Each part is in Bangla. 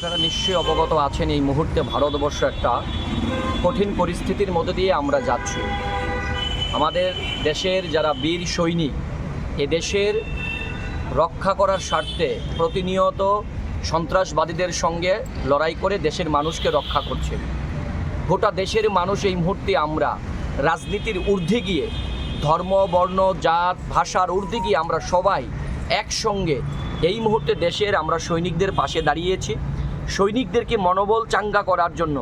আপনারা নিশ্চয়ই অবগত আছেন এই মুহূর্তে ভারতবর্ষ একটা কঠিন পরিস্থিতির মধ্যে দিয়ে আমরা যাচ্ছি। আমাদের দেশের যারা বীর সৈনিক, এ দেশের রক্ষা করার স্বার্থে প্রতিনিয়ত সন্ত্রাসবাদীদের সঙ্গে লড়াই করে দেশের মানুষকে রক্ষা করছে। গোটা দেশের মানুষ এই মুহূর্তে আমরা রাজনীতির ঊর্ধ্বে গিয়ে, ধর্ম, বর্ণ, জাত, ভাষার ঊর্ধ্বে গিয়ে আমরা সবাই একসঙ্গে এই মুহূর্তে দেশের আমরা সৈনিকদের পাশে দাঁড়িয়েছি। সৈনিকদেরকে মনোবল চাঙ্গা করার জন্য।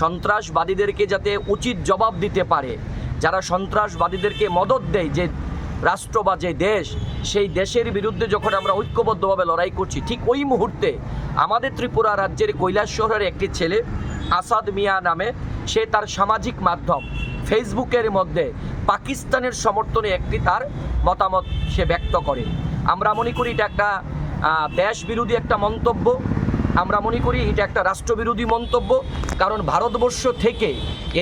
সন্ত্রাসবাদীদেরকে যাতে উচিত জবাব দিতে পারে। যারা সন্ত্রাসবাদীদেরকে মদত দেয় যে রাষ্ট্র বা যে দেশ, সেই দেশের বিরুদ্ধে যখন আমরা ঐক্যবদ্ধভাবে লড়াই করছি, ঠিক ওই মুহূর্তে আমাদের ত্রিপুরা রাজ্যের কৈলাস শহরের একটি ছেলে, আসাদ মিয়া নামে, সে তার সামাজিক মাধ্যম, ফেসবুকের মধ্যে পাকিস্তানের সমর্থনে একটি তার মতামত সে ব্যক্ত করে। আমরা মনে করি এটা একটা দেশ বিরোধী একটা মন্তব্য। আমরা মনে করি এটা একটা রাষ্ট্রবিরোধী মন্তব্য, কারণ ভারতবর্ষ থেকে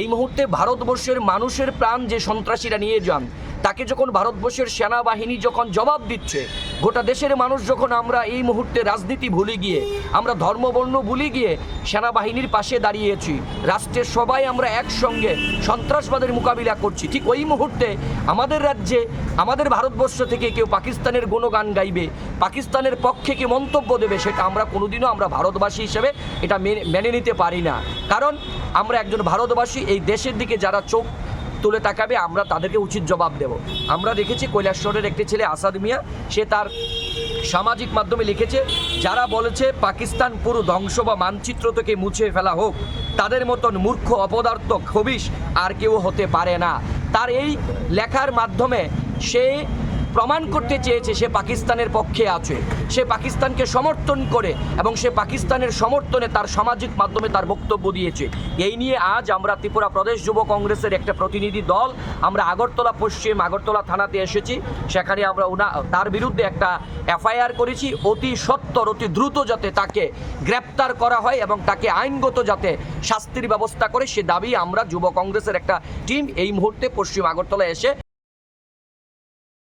এই মুহূর্তে ভারতবর্ষের মানুষের প্রাণ যে সন্ত্রাসীরা নিয়ে যান, তাকে যখন ভারতবর্ষের সেনাবাহিনী যখন জবাব দিচ্ছে গোটা দেশের মানুষ যখন আমরা এই মুহূর্তে রাজনীতি ভুলে গিয়ে, আমরা ধর্মবর্ণ ভুলে গিয়ে সেনাবাহিনীর পাশে দাঁড়িয়েছি, রাষ্ট্রের সবাই আমরা একসঙ্গে সন্ত্রাসবাদের মোকাবিলা করছি, ঠিক ওই মুহূর্তে আমাদের রাজ্যে, আমাদের ভারতবর্ষ থেকে কেউ পাকিস্তানের গুণগান গাইবে, পাকিস্তানের পক্ষে কেউ মন্তব্য দেবে সেটা আমরা কোনোদিনও আমরা ভারতবাসী হিসেবে এটা মেনে নিতে পারি না। কারণ আমরা একজন ভারতবাসী, এই দেশের দিকে যারা চোখ তুলে তাকাবে, আমরা তাদেরকে উচিত জবাব দেব। আমরা দেখেছি কৈলাসরের একটি ছেলে, আসাদ মিয়া, সে তার সামাজিক মাধ্যমে লিখেছে, যারা বলেছে পাকিস্তান পুরো ধ্বংস বা মানচিত্র থেকে মুছে ফেলা হোক, তাদের মতন মূর্খ অপদার্থ খবিশ আর কেউ হতে পারে না। তার এই লেখার মাধ্যমে সে প্রমাণ করতে চেয়েছে সে পাকিস্তানের পক্ষে আছে। সে পাকিস্তানকে সমর্থন করে এবং সে পাকিস্তানের সমর্থনে তার সামাজিক মাধ্যমে তার বক্তব্য দিয়েছে। এই নিয়ে আজ আমরা ত্রিপুরা প্রদেশ যুব কংগ্রেসের একটা প্রতিনিধি দল, আমরা আগরতলা, পশ্চিম আগরতলা থানাতে এসেছি। সেখানে আমরা উনা, তার বিরুদ্ধে একটা এফআইআর করেছি। অতি সত্তর অতি দ্রুত যাতে তাকে গ্রেপ্তার করা হয় এবং তাকে আইনগত যাতে শাস্তির ব্যবস্থা করে, সে দাবি আমরা যুব কংগ্রেসের একটা টিম এই মুহূর্তে পশ্চিম আগরতলা এসে